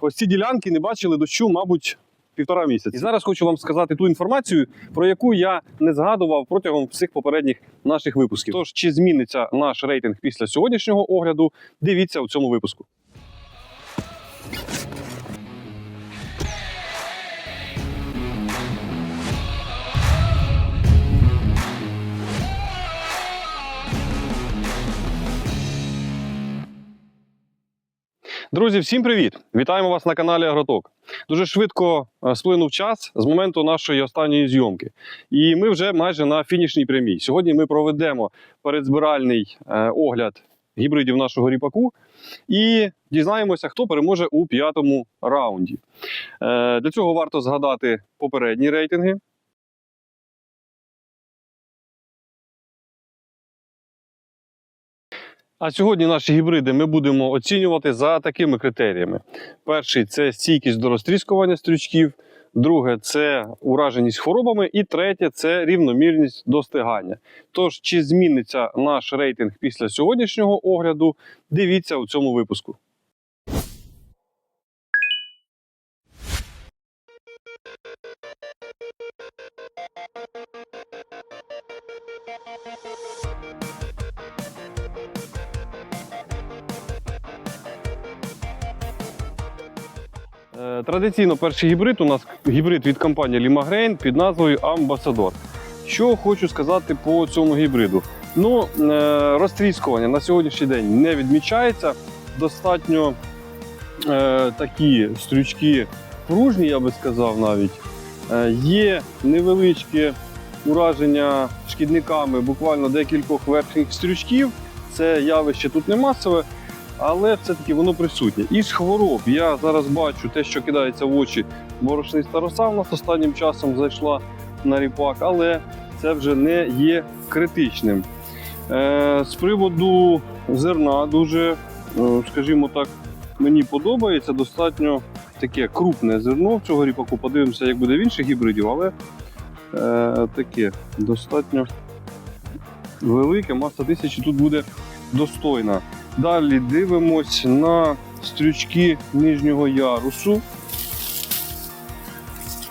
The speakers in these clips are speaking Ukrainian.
Ось ці ділянки не бачили дощу, мабуть, півтора місяці. І зараз хочу вам сказати ту інформацію, про яку я не згадував протягом всіх попередніх наших випусків. Тож, чи зміниться наш рейтинг після сьогоднішнього огляду, дивіться у цьому випуску. Друзі, всім привіт! Вітаємо вас на каналі Агроток. Дуже швидко е, сплинув час з моменту нашої останньої зйомки. І ми вже майже на фінішній прямій. Сьогодні ми проведемо передзбиральний е, огляд гібридів нашого ріпаку і дізнаємося, хто переможе у п'ятому раунді. Е, Для цього варто згадати попередні рейтинги. А сьогодні наші гібриди ми будемо оцінювати за такими критеріями: перший це стійкість до розтріскування стрючків, друге це ураженість хворобами, і третє це рівномірність достигання. Тож, чи зміниться наш рейтинг після сьогоднішнього огляду, дивіться у цьому випуску. Традиційно перший гібрид у нас гібрид від компанії Лімагрейн під назвою Амбасадор. Що хочу сказати по цьому гібриду? Ну, е, розтріскування на сьогоднішній день не відмічається. Достатньо е, такі стрючки пружні, я би сказав навіть. Е, є невеличке ураження шкідниками буквально декількох верхніх стрючків. Це явище тут не масове, але все-таки воно присутнє. Із хвороб я зараз бачу те, що кидається в очі. Борошниста роса в нас останнім часом зайшла на ріпак, але це вже не є критичним. Е, з приводу зерна дуже, е, скажімо так, мені подобається достатньо таке крупне зерно цього ріпаку. Подивимося, як буде в інших гібридів, але е, таке достатньо велике. Маса тисячі тут буде достойна. Далі дивимось на стрючки нижнього ярусу.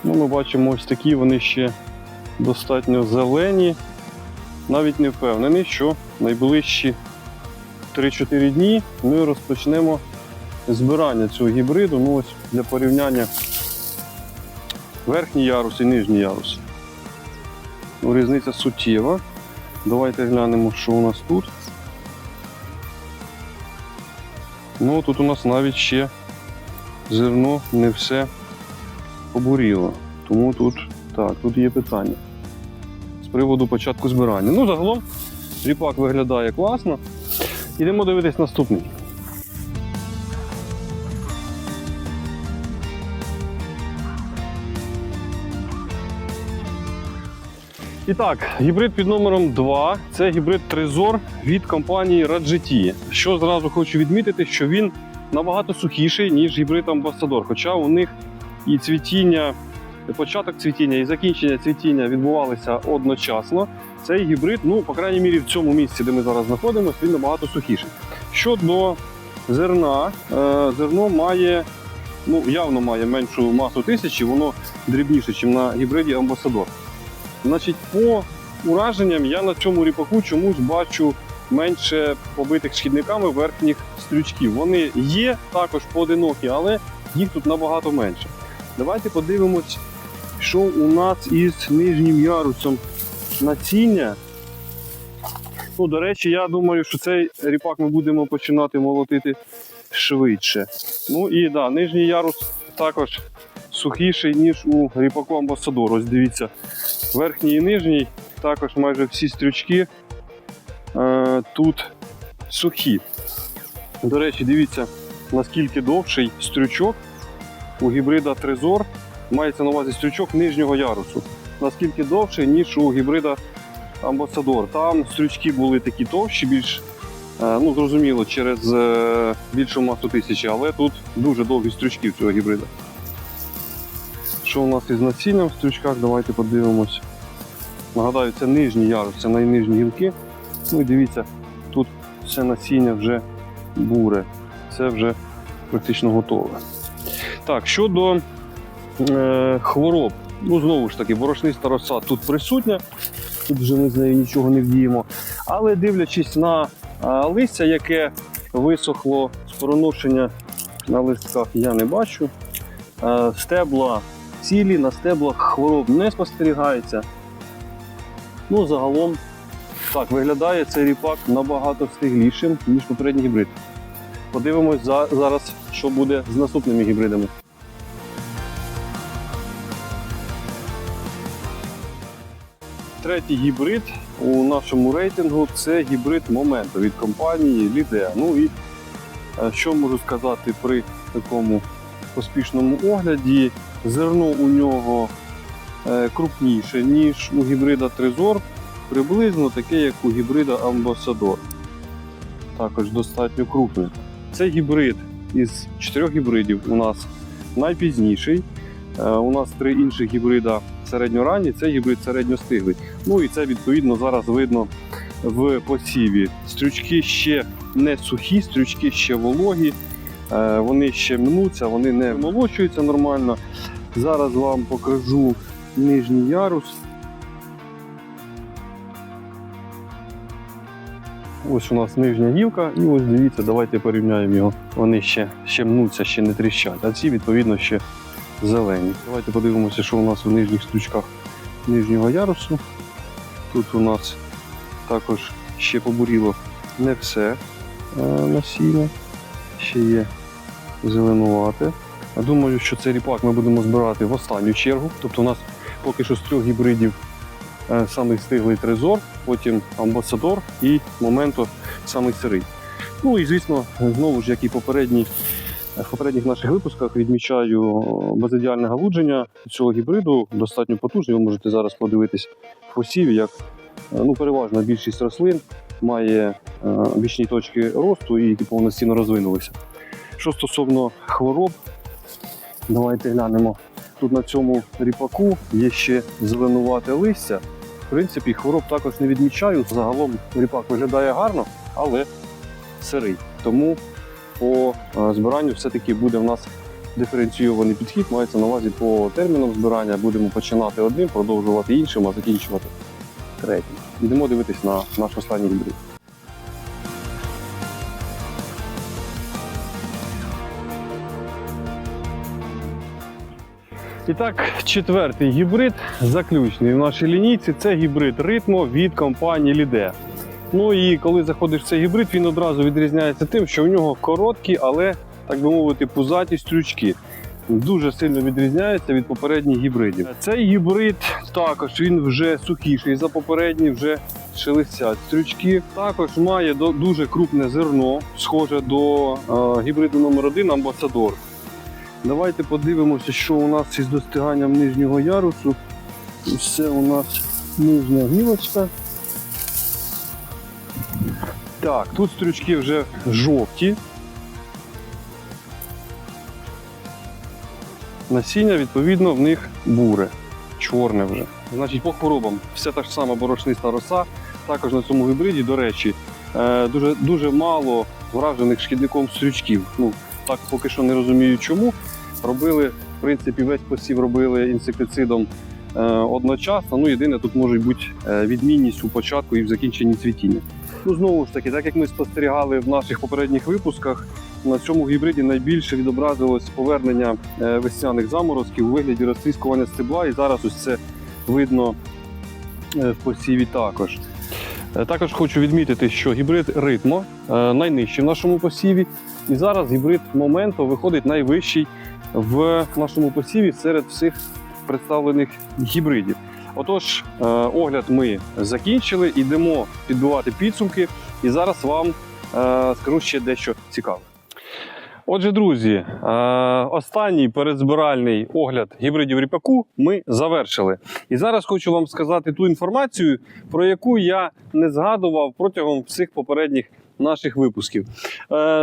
Ну, ми бачимо ось такі вони ще достатньо зелені. Навіть не впевнений, що найближчі 3-4 дні ми розпочнемо збирання цього гібриду. Ну, ось для порівняння верхній ярус і нижній ярус. Ну, різниця суттєва. Давайте глянемо, що у нас тут. Ну, тут у нас навіть ще зерно не все обуріло. Тому тут, так, тут є питання. З приводу початку збирання. Ну, загалом ріпак виглядає класно. Йдемо дивитись наступний. І так, гібрид під номером 2 це гібрид Трезор від компанії Radjeti. Що зразу хочу відмітити, що він набагато сухіший, ніж гібрид Амбасадор. Хоча у них і цвітіння, і початок цвітіння, і закінчення цвітіння відбувалися одночасно. Цей гібрид, ну, по крайній мірі, в цьому місці, де ми зараз знаходимося, він набагато сухіший. Щодо зерна, е, зерно має, ну, явно має меншу масу тисячі, воно дрібніше, ніж на гібриді Амбасадор. Значить, по ураженням я на цьому ріпаку чомусь бачу менше побитих шкідниками верхніх стрючків. Вони є також поодинокі, але їх тут набагато менше. Давайте подивимось, що у нас із нижнім ярусом насіння. Ну, до речі, я думаю, що цей ріпак ми будемо починати молотити швидше. Ну і да, нижній ярус також сухіший, ніж у ріпаку Амбасадор. Ось дивіться, верхній і нижній, також майже всі стрючки е, тут сухі. До речі, дивіться, наскільки довший стрючок у гібрида Трезор мається на увазі стрючок нижнього ярусу. Наскільки довший, ніж у гібрида Амбасадор. Там стрючки були такі товщі, більш е, ну, зрозуміло, через е, більшу масу тисячі, але тут дуже довгі стрючки в цього гібрида. Що у нас із насінням в стрючках, давайте подивимось. Нагадаю, це нижній ярус, це найнижні гілки. Ну і дивіться, тут все насіння вже буре, це вже практично готове. Так, щодо е, хвороб, ну знову ж таки, борошниста роса тут присутня, тут вже ми з нею нічого не вдіємо. Але дивлячись на а, листя, яке висохло з на листках, я не бачу. Е, стебла цілі, на стеблах хвороб не спостерігається. Ну, загалом, так, виглядає цей ріпак набагато стиглішим, ніж попередній гібрид. Подивимось за, зараз, що буде з наступними гібридами. Третій гібрид у нашому рейтингу це гібрид моменту від компанії Lidea. Ну і е, що можу сказати при такому поспішному огляді? Зерно у нього е, крупніше, ніж у гібрида Трезор, приблизно таке, як у гібрида Амбасадор. Також достатньо крупний. Це гібрид із чотирьох гібридів у нас найпізніший. Е, У нас три інших гібрида середньоранні, це гібрид середньостиглий. Ну і це відповідно зараз видно в посіві. Стрючки ще не сухі, стрючки ще вологі, е, вони ще мнуться, вони не молочуються нормально. Зараз вам покажу нижній ярус. Ось у нас нижня гілка, і ось дивіться, давайте порівняємо його. Вони ще, ще мнуться, ще не тріщать, а ці відповідно ще зелені. Давайте подивимося, що у нас в нижніх стручках нижнього ярусу. Тут у нас також ще побуріло не все е, насіння, ще є зеленувате. Думаю, що цей ріпак ми будемо збирати в останню чергу. Тобто у нас поки що з трьох гібридів е, самий стиглий трезор, потім амбасадор і моменто самий сирий. Ну і звісно, знову ж як і попередні, в попередніх наших випусках відмічаю безідеальне галудження цього гібриду, достатньо потужний. Ви можете зараз подивитись в посіві, як е, ну, переважна більшість рослин має е, бічні точки росту і які повноцінно розвинулися. Що стосовно хвороб, давайте глянемо. Тут на цьому ріпаку є ще зеленувате листя. В принципі, хвороб також не відмічаю. Загалом ріпак виглядає гарно, але сирий. Тому по е, збиранню все-таки буде в нас диференційований підхід. Мається на увазі по термінам збирання. Будемо починати одним, продовжувати іншим, а закінчувати третім. Йдемо дивитись на наш останній гібрид. І так, четвертий гібрид, заключний в нашій лінійці, це гібрид ритмо від компанії Lidea. Ну і коли заходиш в цей гібрид, він одразу відрізняється тим, що в нього короткі, але, так би мовити, пузаті стрючки. Дуже сильно відрізняється від попередніх гібридів. Цей гібрид також він вже сухіший за попередній, вже шелестять стрючки. Також має дуже крупне зерно, схоже до е, гібриду номер 1 Амбасадор. Давайте подивимося, що у нас із достиганням нижнього ярусу. Це у нас нижня гілочка. Так, тут стрючки вже жовті. Насіння, відповідно, в них буре, чорне вже. Значить, по хворобам все та ж сама борошниста роса. Також на цьому гібриді, до речі, е, дуже, дуже мало вражених шкідником стрючків. Ну, так поки що не розумію чому. Робили, в принципі, весь посів робили інсектицидом е, одночасно. Ну, єдине, тут може бути е, відмінність у початку і в закінченні цвітіння. Ну, знову ж таки, так як ми спостерігали в наших попередніх випусках, на цьому гібриді найбільше відобразилось повернення е, весняних заморозків у вигляді розтріскування стебла, і зараз ось це видно в посіві також. Також хочу відмітити, що гібрид ритмо найнижчий в нашому посіві, і зараз гібрид моменту виходить найвищий в нашому посіві серед всіх представлених гібридів. Отож, е, огляд ми закінчили, йдемо підбивати підсумки, і зараз вам е, скажу ще дещо цікаве. Отже, друзі, е, останній передзбиральний огляд гібридів ріпаку ми завершили. І зараз хочу вам сказати ту інформацію, про яку я не згадував протягом всіх попередніх наших випусків.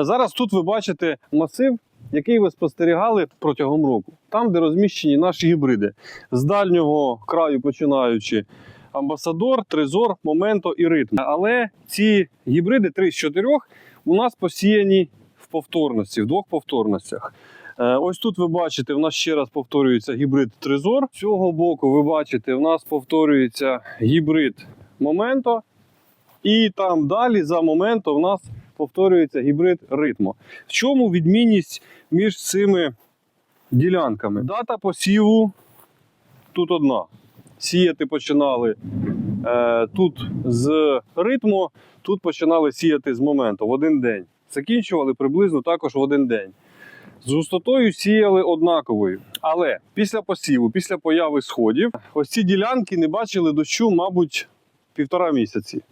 Зараз тут ви бачите масив, який ви спостерігали протягом року, там, де розміщені наші гібриди з дальнього краю починаючи. Амбасадор, Трезор, Моменто і Ритм. Але ці гібриди, три з чотирьох, у нас посіяні в повторності, в двох повторностях. Е, Ось тут ви бачите, в нас ще раз повторюється гібрид Трезор. З цього боку ви бачите, в нас повторюється гібрид Моменто. І там далі за моментом в нас повторюється гібрид ритмо. В чому відмінність між цими ділянками? Дата посіву тут одна. Сіяти починали е, тут з ритму, тут починали сіяти з моменту в один день. Закінчували приблизно також в один день. З густотою сіяли однаковою. Але після посіву, після появи сходів, ось ці ділянки не бачили дощу, мабуть, півтора місяці.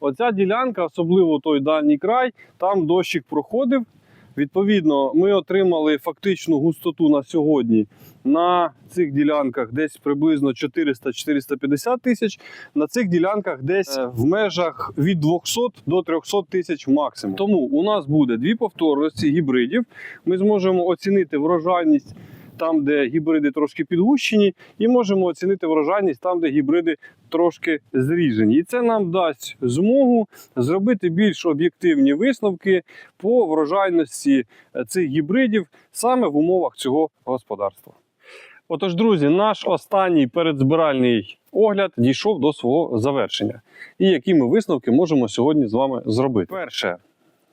Оця ділянка, особливо той дальній край, там дощик проходив. Відповідно, ми отримали фактичну густоту на сьогодні на цих ділянках десь приблизно 400-450 тисяч. На цих ділянках десь е, в межах від 200 до 300 тисяч максимум. Тому у нас буде дві повторності гібридів. Ми зможемо оцінити врожайність там, де гібриди трошки підгущені, і можемо оцінити врожайність там, де гібриди трошки зріжені. І це нам дасть змогу зробити більш об'єктивні висновки по врожайності е, цих гібридів саме в умовах цього господарства. Отож, друзі, наш останній передзбиральний огляд дійшов до свого завершення. І які ми висновки можемо сьогодні з вами зробити? Перше,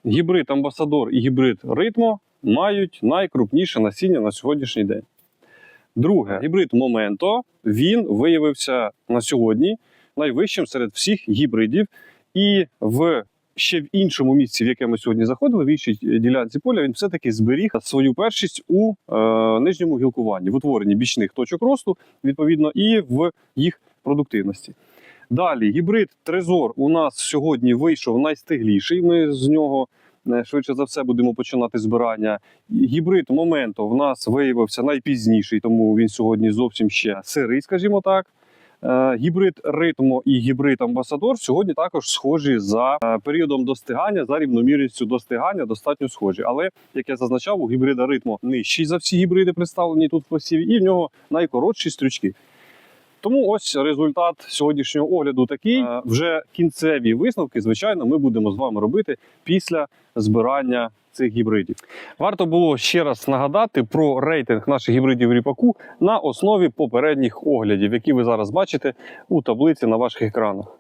гібрид Амбасадор і гібрид Ритмо мають найкрупніше насіння на сьогоднішній день. Друге, гібрид Моменто він виявився на сьогодні найвищим серед всіх гібридів. І в ще в іншому місці, в яке ми сьогодні заходили, в іншій ділянці поля, він все-таки зберіг свою першість у е, нижньому гілкуванні, в утворенні бічних точок росту, відповідно, і в їх продуктивності. Далі, гібрид Трезор у нас сьогодні вийшов найстигліший. Ми з нього швидше за все будемо починати збирання. Гібрид Моменто в нас виявився найпізніший, тому він сьогодні зовсім ще сирий, скажімо так. Е, Гібрид ритмо і гібрид амбасадор сьогодні також схожі за е, періодом достигання, за рівномірністю достигання, достатньо схожі. Але як я зазначав, у гібрида ритмо нижчий за всі гібриди, представлені тут в посіві, і в нього найкоротші стрючки. Тому ось результат сьогоднішнього огляду такий. Е, Вже кінцеві висновки, звичайно, ми будемо з вами робити після збирання цих гібридів. Варто було ще раз нагадати про рейтинг наших гібридів ріпаку на основі попередніх оглядів, які ви зараз бачите у таблиці на ваших екранах.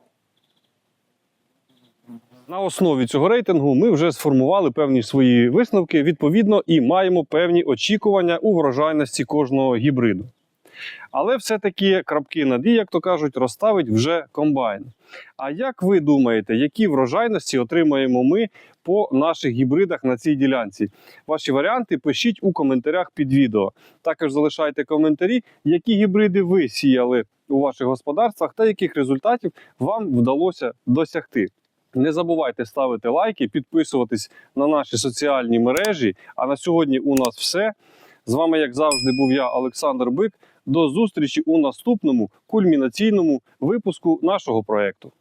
На основі цього рейтингу ми вже сформували певні свої висновки, відповідно, і маємо певні очікування у врожайності кожного гібриду. Але все-таки крапки над «і», як то кажуть, розставить вже комбайн. А як ви думаєте, які врожайності отримаємо ми по наших гібридах на цій ділянці? Ваші варіанти пишіть у коментарях під відео. Також залишайте коментарі, які гібриди ви сіяли у ваших господарствах та яких результатів вам вдалося досягти. Не забувайте ставити лайки, підписуватись на наші соціальні мережі. А на сьогодні у нас все. З вами, як завжди, був я, Олександр Бик. До зустрічі у наступному кульмінаційному випуску нашого проекту.